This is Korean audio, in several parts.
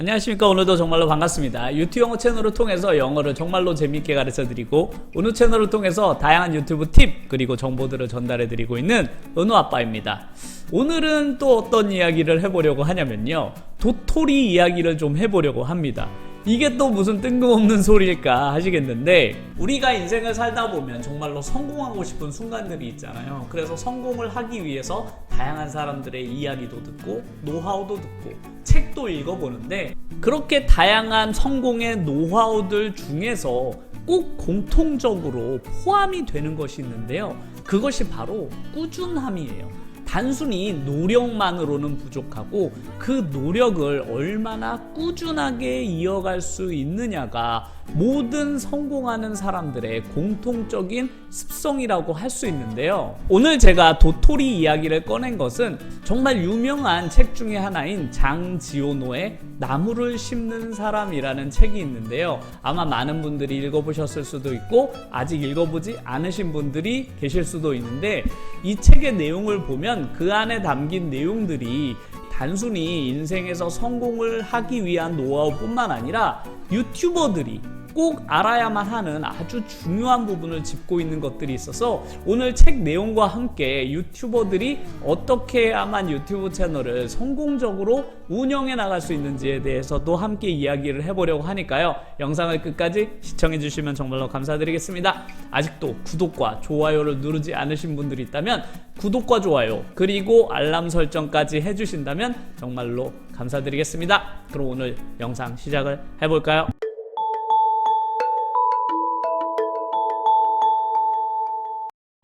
안녕하십니까. 오늘도 정말로 반갑습니다. 유튜브 영어 채널을 통해서 영어를 정말로 재밌게 가르쳐 드리고 은우 채널을 통해서 다양한 유튜브 팁 그리고 정보들을 전달해 드리고 있는 은우 아빠입니다. 오늘은 또 어떤 이야기를 해보려고 하냐면요. 도토리 이야기를 좀 해보려고 합니다 이게 또 무슨 뜬금없는 소리일까 하시겠는데 우리가 인생을 살다 보면 정말로 성공하고 싶은 순간들이 있잖아요. 그래서 성공을 하기 위해서 다양한 사람들의 이야기도 듣고 노하우도 듣고 책도 읽어보는데 그렇게 다양한 성공의 노하우들 중에서 꼭 공통적으로 포함이 되는 것이 있는데요. 그것이 바로 꾸준함이에요. 단순히 노력만으로는 부족하고 그 노력을 얼마나 꾸준하게 이어갈 수 있느냐가 모든 성공하는 사람들의 공통적인 습성이라고 할 수 있는데요. 오늘 제가 도토리 이야기를 꺼낸 것은 정말 유명한 책 중에 하나인 장지오노의 나무를 심는 사람이라는 책이 있는데요. 아마 많은 분들이 읽어보셨을 수도 있고 아직 읽어보지 않으신 분들이 계실 수도 있는데 이 책의 내용을 보면 그 안에 담긴 내용들이 단순히 인생에서 성공을 하기 위한 노하우뿐만 아니라 유튜버들이 꼭 알아야만 하는 아주 중요한 부분을 짚고 있는 것들이 있어서 오늘 책 내용과 함께 유튜버들이 어떻게 해야만 유튜브 채널을 성공적으로 운영해 나갈 수 있는지에 대해서도 함께 이야기를 해보려고 하니까요. 영상을 끝까지 시청해 주시면 정말로 감사드리겠습니다. 아직도 구독과 좋아요를 누르지 않으신 분들이 있다면 구독과 좋아요 그리고 알람 설정까지 해주신다면 정말로 감사드리겠습니다. 그럼 오늘 영상 시작을 해볼까요?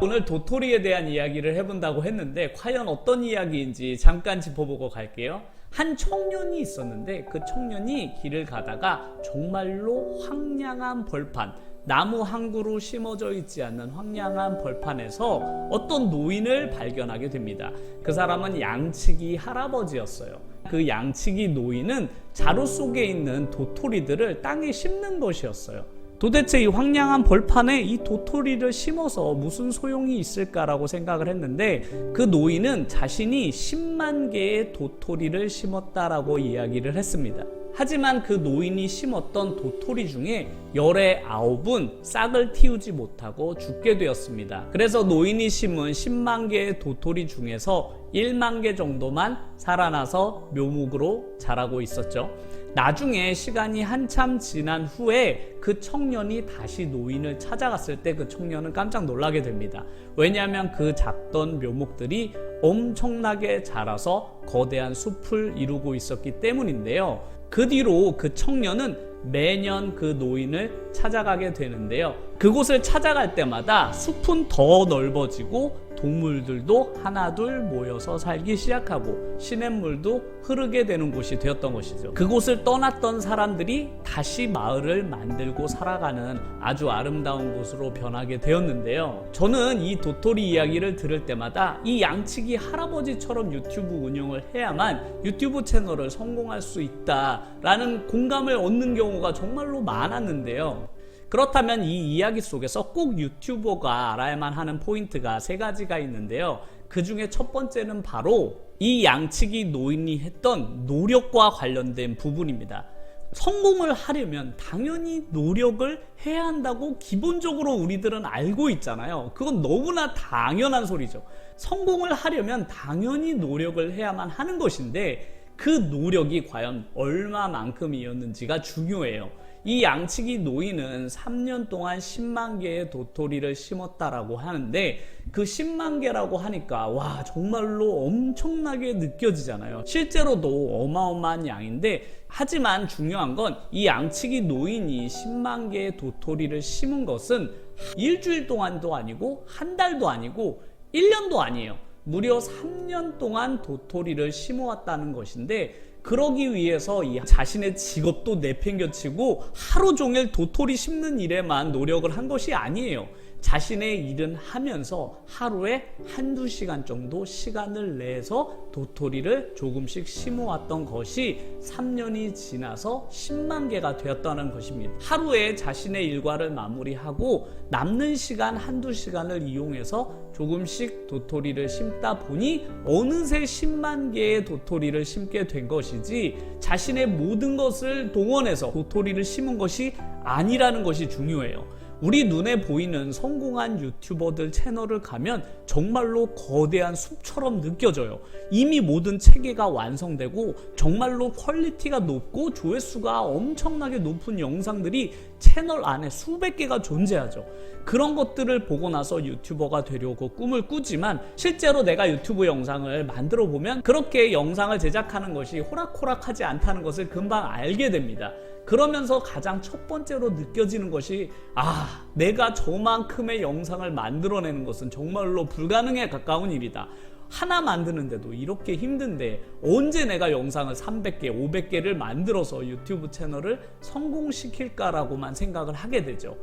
오늘 도토리에 대한 이야기를 해본다고 했는데 과연 어떤 이야기인지 잠깐 짚어보고 갈게요. 한 청년이 있었는데 그 청년이 길을 가다가 정말로 황량한 벌판, 나무 한 그루 심어져 있지 않는 황량한 벌판에서 어떤 노인을 발견하게 됩니다. 그 사람은 양치기 할아버지였어요. 그 양치기 노인은 자루 속에 있는 도토리들을 땅에 심는 것이었어요. 도대체 이 황량한 벌판에 이 도토리를 심어서 무슨 소용이 있을까라고 생각을 했는데 그 노인은 자신이 10만 개의 도토리를 심었다라고 이야기를 했습니다. 하지만 그 노인이 심었던 도토리 중에 열의 아홉은 싹을 틔우지 못하고 죽게 되었습니다. 그래서 노인이 심은 10만 개의 도토리 중에서 1만 개 정도만 살아나서 묘목으로 자라고 있었죠. 나중에 시간이 한참 지난 후에 그 청년이 다시 노인을 찾아갔을 때 그 청년은 깜짝 놀라게 됩니다. 왜냐하면 그 작던 묘목들이 엄청나게 자라서 거대한 숲을 이루고 있었기 때문인데요. 그 뒤로 그 청년은 매년 그 노인을 찾아가게 되는데요. 그곳을 찾아갈 때마다 숲은 더 넓어지고 동물들도 하나둘 모여서 살기 시작하고 시냇물도 흐르게 되는 곳이 되었던 것이죠. 그곳을 떠났던 사람들이 다시 마을을 만들고 살아가는 아주 아름다운 곳으로 변하게 되었는데요. 저는 이 도토리 이야기를 들을 때마다 이 양치기 할아버지처럼 유튜브 운영을 해야만 유튜브 채널을 성공할 수 있다라는 공감을 얻는 경우가 정말로 많았는데요. 그렇다면 이 이야기 속에서 꼭 유튜버가 알아야만 하는 포인트가 세 가지가 있는데요. 그 중에 첫 번째는 바로 이 양치기 노인이 했던 노력과 관련된 부분입니다. 성공을 하려면 당연히 노력을 해야 한다고 기본적으로 우리들은 알고 있잖아요. 그건 너무나 당연한 소리죠. 성공을 하려면 당연히 노력을 해야만 하는 것인데 그 노력이 과연 얼마만큼이었는지가 중요해요. 이 양치기 노인은 3년 동안 10만 개의 도토리를 심었다라고 하는데 그 10만 개라고 하니까 와 정말로 엄청나게 느껴지잖아요. 실제로도 어마어마한 양인데 하지만 중요한 건 이 양치기 노인이 10만 개의 도토리를 심은 것은 일주일 동안도 아니고 한 달도 아니고 1년도 아니에요. 무려 3년 동안 도토리를 심어왔다는 것인데 그러기 위해서 이 자신의 직업도 내팽겨치고 하루 종일 도토리 심는 일에만 노력을 한 것이 아니에요. 자신의 일은 하면서 하루에 한두 시간 정도 시간을 내서 도토리를 조금씩 심어왔던 것이 3년이 지나서 10만 개가 되었다는 것입니다. 하루에 자신의 일과를 마무리하고 남는 시간 한두 시간을 이용해서 조금씩 도토리를 심다 보니 어느새 10만 개의 도토리를 심게 된 것이지 자신의 모든 것을 동원해서 도토리를 심은 것이 아니라는 것이 중요해요. 우리 눈에 보이는 성공한 유튜버들 채널을 가면 정말로 거대한 숲처럼 느껴져요. 이미 모든 체계가 완성되고 정말로 퀄리티가 높고 조회수가 엄청나게 높은 영상들이 채널 안에 수백 개가 존재하죠. 그런 것들을 보고 나서 유튜버가 되려고 꿈을 꾸지만 실제로 내가 유튜브 영상을 만들어 보면 그렇게 영상을 제작하는 것이 호락호락하지 않다는 것을 금방 알게 됩니다. 그러면서 가장 첫 번째로 느껴지는 것이 아, 내가 저만큼의 영상을 만들어내는 것은 정말로 불가능에 가까운 일이다. 하나 만드는데도 이렇게 힘든데 언제 내가 영상을 300개, 500개를 만들어서 유튜브 채널을 성공시킬까라고만 생각을 하게 되죠.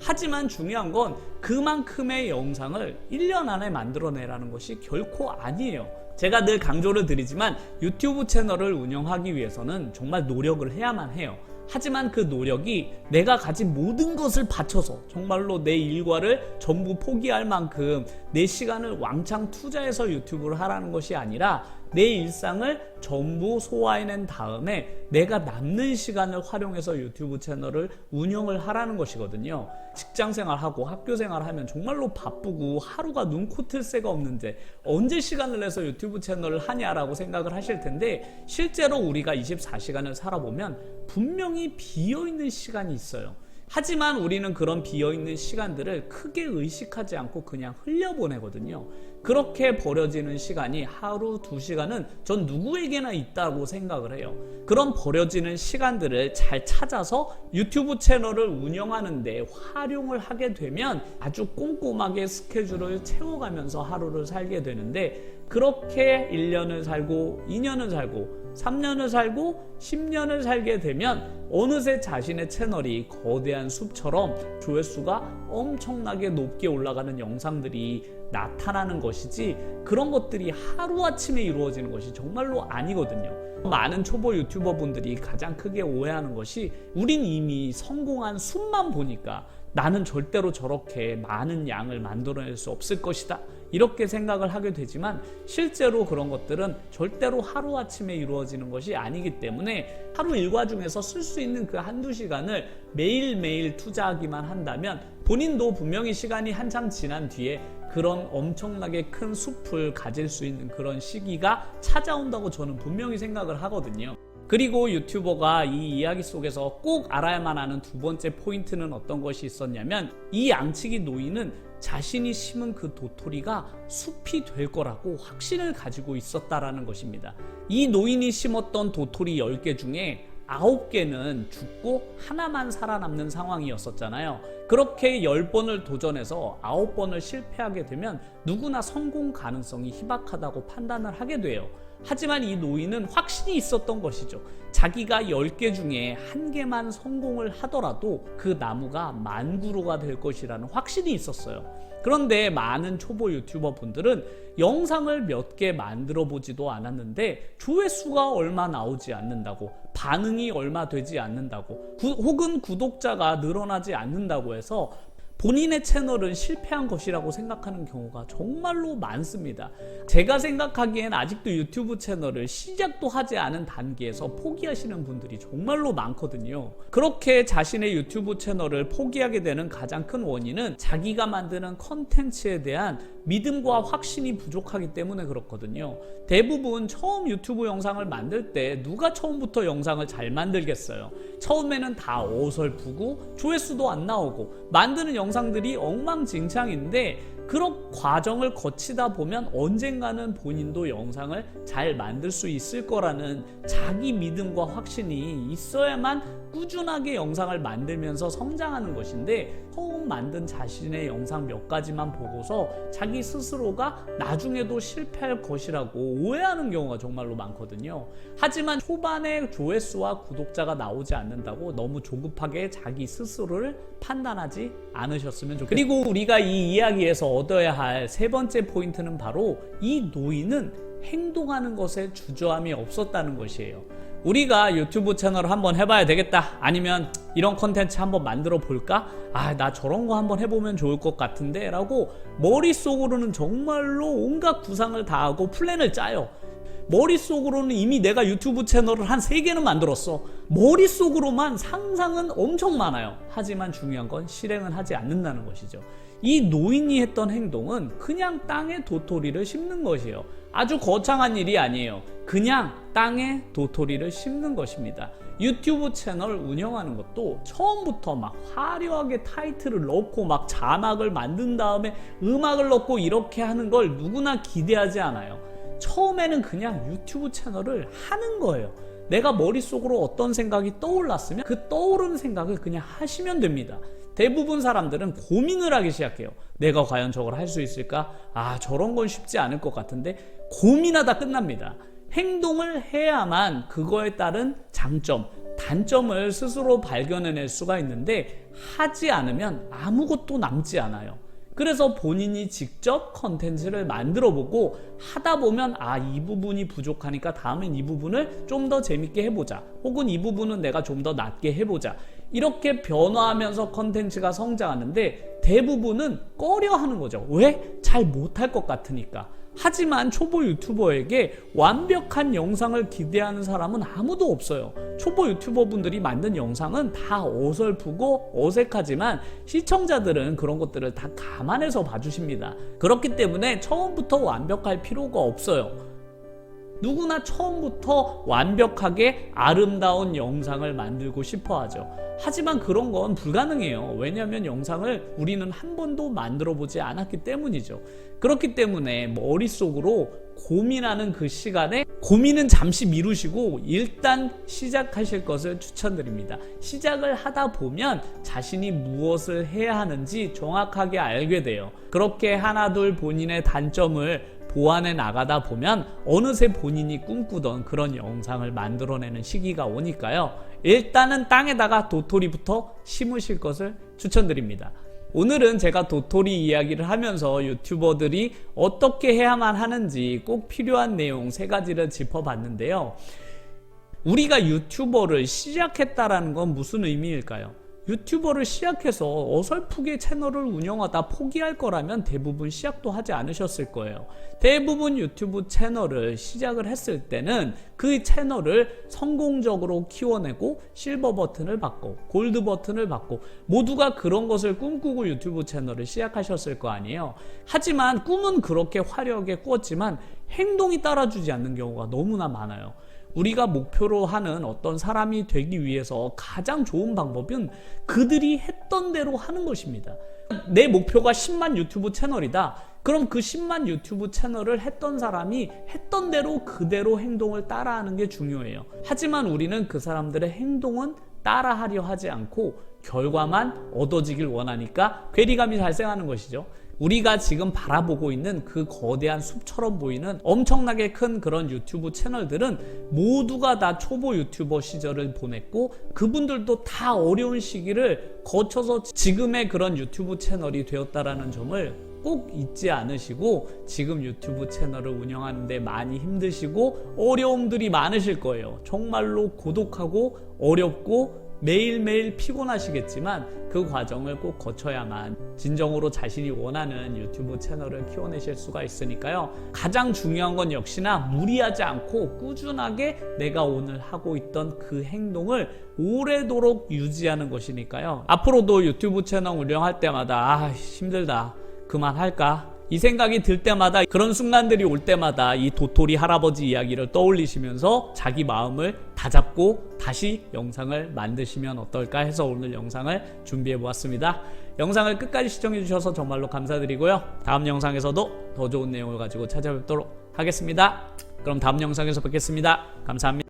하지만 중요한 건 그만큼의 영상을 1년 안에 만들어내라는 것이 결코 아니에요. 제가 늘 강조를 드리지만 유튜브 채널을 운영하기 위해서는 정말 노력을 해야만 해요. 하지만 그 노력이 내가 가진 모든 것을 바쳐서 정말로 내 일과를 전부 포기할 만큼 내 시간을 왕창 투자해서 유튜브를 하라는 것이 아니라 내 일상을 전부 소화해낸 다음에 내가 남는 시간을 활용해서 유튜브 채널을 운영을 하라는 것이거든요. 직장 생활하고 학교 생활하면 정말로 바쁘고 하루가 눈코 틀 새가 없는데 언제 시간을 내서 유튜브 채널을 하냐라고 생각을 하실 텐데 실제로 우리가 24시간을 살아보면 분명히 비어 있는 시간이 있어요. 하지만 우리는 그런 비어있는 시간들을 크게 의식하지 않고 그냥 흘려보내거든요. 그렇게 버려지는 시간이 하루 두 시간은 전 누구에게나 있다고 생각을 해요. 그런 버려지는 시간들을 잘 찾아서 유튜브 채널을 운영하는데 활용을 하게 되면 아주 꼼꼼하게 스케줄을 채워가면서 하루를 살게 되는데 그렇게 1년을 살고 2년을 살고 3년을 살고 10년을 살게 되면 어느새 자신의 채널이 거대한 숲처럼 조회수가 엄청나게 높게 올라가는 영상들이 나타나는 것이지 그런 것들이 하루아침에 이루어지는 것이 정말로 아니거든요. 많은 초보 유튜버 분들이 가장 크게 오해하는 것이 우린 이미 성공한 숲만 보니까 나는 절대로 저렇게 많은 양을 만들어낼 수 없을 것이다. 이렇게 생각을 하게 되지만 실제로 그런 것들은 절대로 하루아침에 이루어지는 것이 아니기 때문에 하루 일과 중에서 쓸 수 있는 그 한두 시간을 매일매일 투자하기만 한다면 본인도 분명히 시간이 한참 지난 뒤에 그런 엄청나게 큰 숲을 가질 수 있는 그런 시기가 찾아온다고 저는 분명히 생각을 하거든요. 그리고 유튜버가 이 이야기 속에서 꼭 알아야만 하는 두 번째 포인트는 어떤 것이 있었냐면 이 양치기 노인은 자신이 심은 그 도토리가 숲이 될 거라고 확신을 가지고 있었다라는 것입니다. 이 노인이 심었던 도토리 10개 중에 아홉 개는 죽고 하나만 살아남는 상황이었었잖아요. 그렇게 열 번을 도전해서 아홉 번을 실패하게 되면 누구나 성공 가능성이 희박하다고 판단을 하게 돼요. 하지만 이 노인은 확신이 있었던 것이죠. 자기가 10개 중에 한 개만 성공을 하더라도 그 나무가 만구로가 될 것이라는 확신이 있었어요. 그런데 많은 초보 유튜버 분들은 영상을 몇 개 만들어 보지도 않았는데 조회수가 얼마 나오지 않는다고 반응이 얼마 되지 않는다고 구, 혹은 구독자가 늘어나지 않는다고 해서 본인의 채널은 실패한 것이라고 생각하는 경우가 정말로 많습니다. 제가 생각하기엔 아직도 유튜브 채널을 시작도 하지 않은 단계에서 포기하시는 분들이 정말로 많거든요. 그렇게 자신의 유튜브 채널을 포기하게 되는 가장 큰 원인은 자기가 만드는 컨텐츠에 대한 믿음과 확신이 부족하기 때문에 그렇거든요. 대부분 처음 유튜브 영상을 만들 때 누가 처음부터 영상을 잘 만들겠어요. 처음에는 다 어설프고 조회수도 안 나오고 만드는 영상들이 엉망진창인데 그런 과정을 거치다 보면 언젠가는 본인도 영상을 잘 만들 수 있을 거라는 자기 믿음과 확신이 있어야만 꾸준하게 영상을 만들면서 성장하는 것인데 처음 만든 자신의 영상 몇 가지만 보고서 자기 자기 스스로가 나중에도 실패할 것이라고 오해하는 경우가 정말로 많거든요. 하지만 초반에 조회수와 구독자가 나오지 않는다고 너무 조급하게 자기 스스로를 판단하지 않으셨으면 좋겠습니다. 그리고 우리가 이 이야기에서 얻어야 할 세 번째 포인트는 바로 이 노인은 행동하는 것에 주저함이 없었다는 것이에요. 우리가 유튜브 채널을 한번 해봐야 되겠다. 아니면 이런 컨텐츠 한번 만들어 볼까? 아, 나 저런 거 한번 해보면 좋을 것 같은데? 라고 머릿속으로는 정말로 온갖 구상을 다 하고 플랜을 짜요. 머릿속으로는 이미 내가 유튜브 채널을 한 3개는 만들었어. 머릿속으로만 상상은 엄청 많아요. 하지만 중요한 건 실행은 하지 않는다는 것이죠. 이 노인이 했던 행동은 그냥 땅에 도토리를 심는 것이에요. 아주 거창한 일이 아니에요. 그냥 땅에 도토리를 심는 것입니다. 유튜브 채널 운영하는 것도 처음부터 막 화려하게 타이틀을 넣고 막 자막을 만든 다음에 음악을 넣고 이렇게 하는 걸 누구나 기대하지 않아요. 처음에는 그냥 유튜브 채널을 하는 거예요. 내가 머릿속으로 어떤 생각이 떠올랐으면 그 떠오르는 생각을 그냥 하시면 됩니다. 대부분 사람들은 고민을 하기 시작해요. 내가 과연 저걸 할 수 있을까? 아, 저런 건 쉽지 않을 것 같은데 고민하다 끝납니다. 행동을 해야만 그거에 따른 장점, 단점을 스스로 발견해낼 수가 있는데 하지 않으면 아무것도 남지 않아요. 그래서 본인이 직접 컨텐츠를 만들어 보고 하다 보면 아, 이 부분이 부족하니까 다음엔 이 부분을 좀 더 재밌게 해보자. 혹은 이 부분은 내가 좀더 낫게 해보자. 이렇게 변화하면서 컨텐츠가 성장하는데 대부분은 꺼려 하는 거죠. 왜? 잘 못할 것 같으니까. 하지만 초보 유튜버에게 완벽한 영상을 기대하는 사람은 아무도 없어요. 초보 유튜버 분들이 만든 영상은 다 어설프고 어색하지만 시청자들은 그런 것들을 다 감안해서 봐주십니다. 그렇기 때문에 처음부터 완벽할 필요가 없어요. 누구나 처음부터 완벽하게 아름다운 영상을 만들고 싶어 하죠. 하지만 그런 건 불가능해요. 왜냐하면 영상을 우리는 한 번도 만들어 보지 않았기 때문이죠. 그렇기 때문에 머릿속으로 고민하는 그 시간에 고민은 잠시 미루시고 일단 시작하실 것을 추천드립니다. 시작을 하다 보면 자신이 무엇을 해야 하는지 정확하게 알게 돼요. 그렇게 하나 둘 본인의 단점을 보완해 나가다 보면 어느새 본인이 꿈꾸던 그런 영상을 만들어내는 시기가 오니까요. 일단은 땅에다가 도토리부터 심으실 것을 추천드립니다. 오늘은 제가 도토리 이야기를 하면서 유튜버들이 어떻게 해야만 하는지 꼭 필요한 내용 세 가지를 짚어봤는데요. 우리가 유튜버를 시작했다라는 건 무슨 의미일까요? 유튜버를 시작해서 어설프게 채널을 운영하다 포기할 거라면 대부분 시작도 하지 않으셨을 거예요. 대부분 유튜브 채널을 시작을 했을 때는 그 채널을 성공적으로 키워내고 실버 버튼을 받고 골드 버튼을 받고 모두가 그런 것을 꿈꾸고 유튜브 채널을 시작하셨을 거 아니에요. 하지만 꿈은 그렇게 화려하게 꾸었지만 행동이 따라주지 않는 경우가 너무나 많아요. 우리가 목표로 하는 어떤 사람이 되기 위해서 가장 좋은 방법은 그들이 했던 대로 하는 것입니다. 내 목표가 10만 유튜브 채널이다. 그럼 그 10만 유튜브 채널을 했던 사람이 했던 대로 그대로 행동을 따라하는 게 중요해요. 하지만 우리는 그 사람들의 행동은 따라하려 하지 않고 결과만 얻어지길 원하니까 괴리감이 발생하는 것이죠. 우리가 지금 바라보고 있는 그 거대한 숲처럼 보이는 엄청나게 큰 그런 유튜브 채널들은 모두가 다 초보 유튜버 시절을 보냈고 그분들도 다 어려운 시기를 거쳐서 지금의 그런 유튜브 채널이 되었다라는 점을 꼭 잊지 않으시고 지금 유튜브 채널을 운영하는데 많이 힘드시고 어려움들이 많으실 거예요. 정말로 고독하고 어렵고 매일매일 피곤하시겠지만 그 과정을 꼭 거쳐야만 진정으로 자신이 원하는 유튜브 채널을 키워내실 수가 있으니까요. 가장 중요한 건 역시나 무리하지 않고 꾸준하게 내가 오늘 하고 있던 그 행동을 오래도록 유지하는 것이니까요. 앞으로도 유튜브 채널 운영할 때마다 아, 힘들다. 그만할까? 이 생각이 들 때마다 그런 순간들이 올 때마다 이 도토리 할아버지 이야기를 떠올리시면서 자기 마음을 다잡고 다시 영상을 만드시면 어떨까 해서 오늘 영상을 준비해 보았습니다. 영상을 끝까지 시청해 주셔서 정말로 감사드리고요. 다음 영상에서도 더 좋은 내용을 가지고 찾아뵙도록 하겠습니다. 그럼 다음 영상에서 뵙겠습니다. 감사합니다.